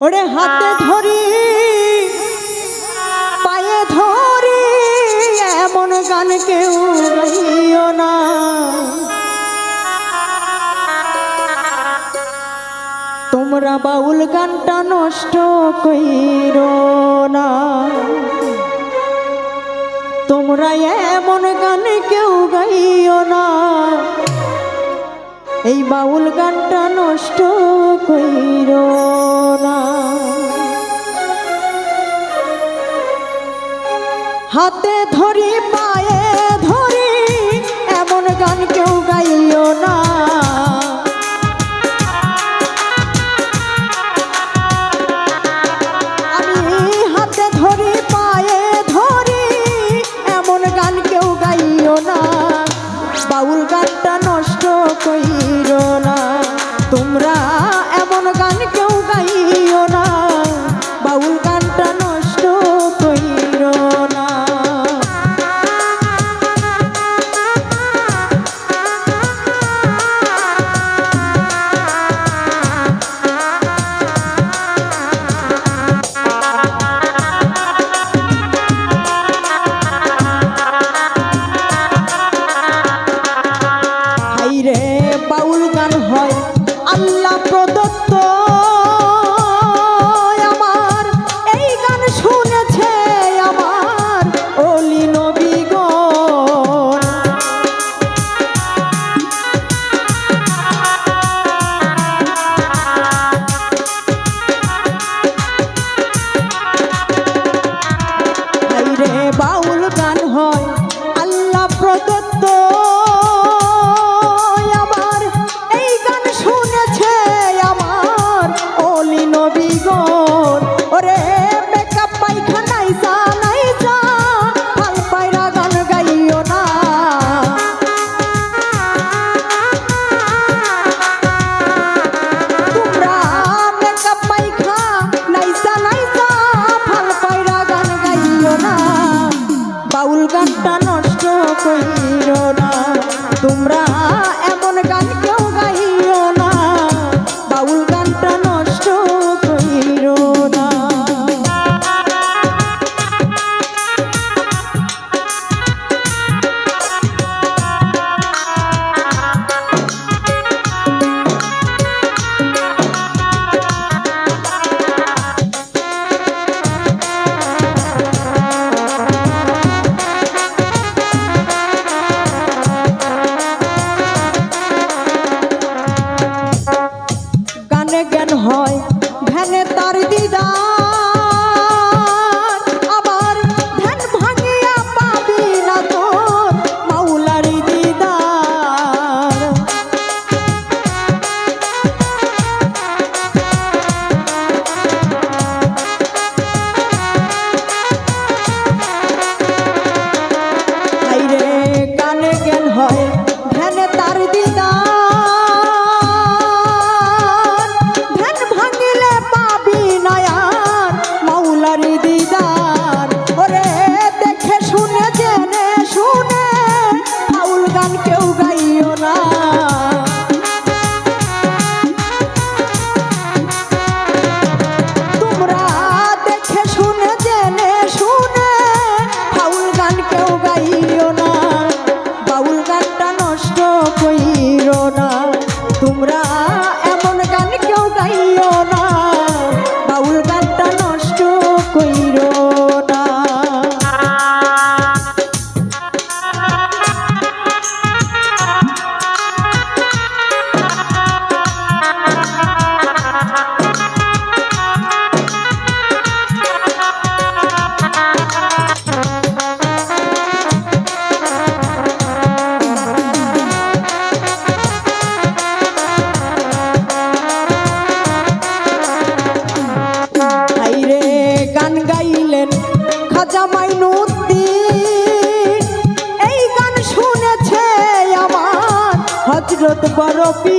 ওরে হাতে ধরি পায়ে ধরি এমন গান কেউ গাইও না। তোমরা বাউল গানটা নষ্ট কইর না। তোমরা এমন গান কেউ গাইও না। এই বাউল গানটা নষ্ট কইর না। হাতে ধরি পায়ে ধরি এমন গান কেউ গাইল দিদা tiro. ছিলেন খাজা মাইনুদ্দিন এই গান শুনেছে আমার হজরত বরফি।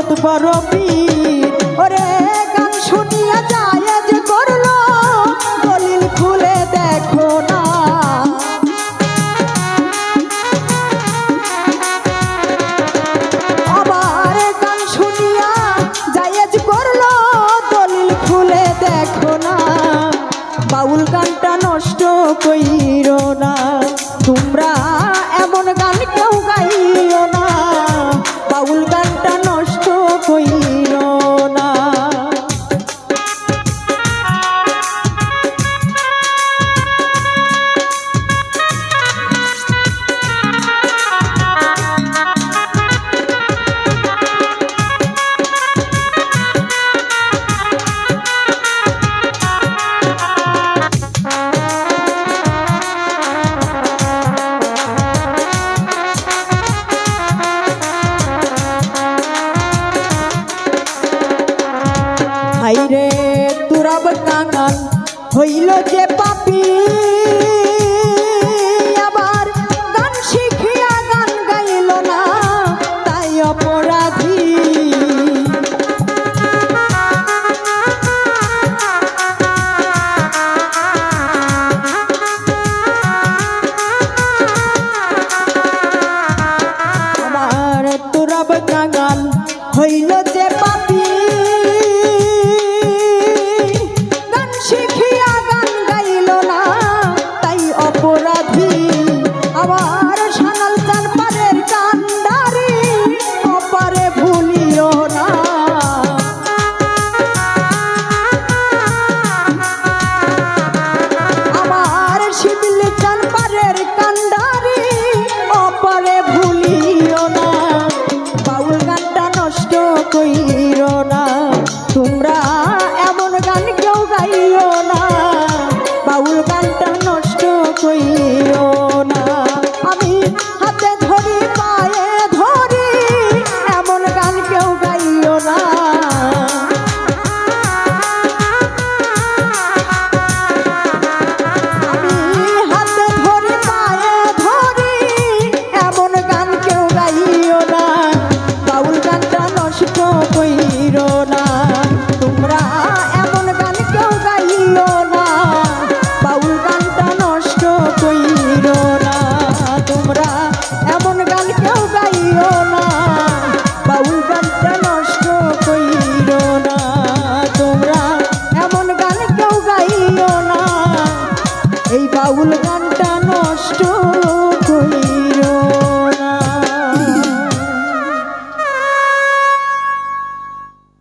ভারত বরফি ওরে গান শুনিয়া যা। রে তুরাব কাঙাল হইল যে পাপী।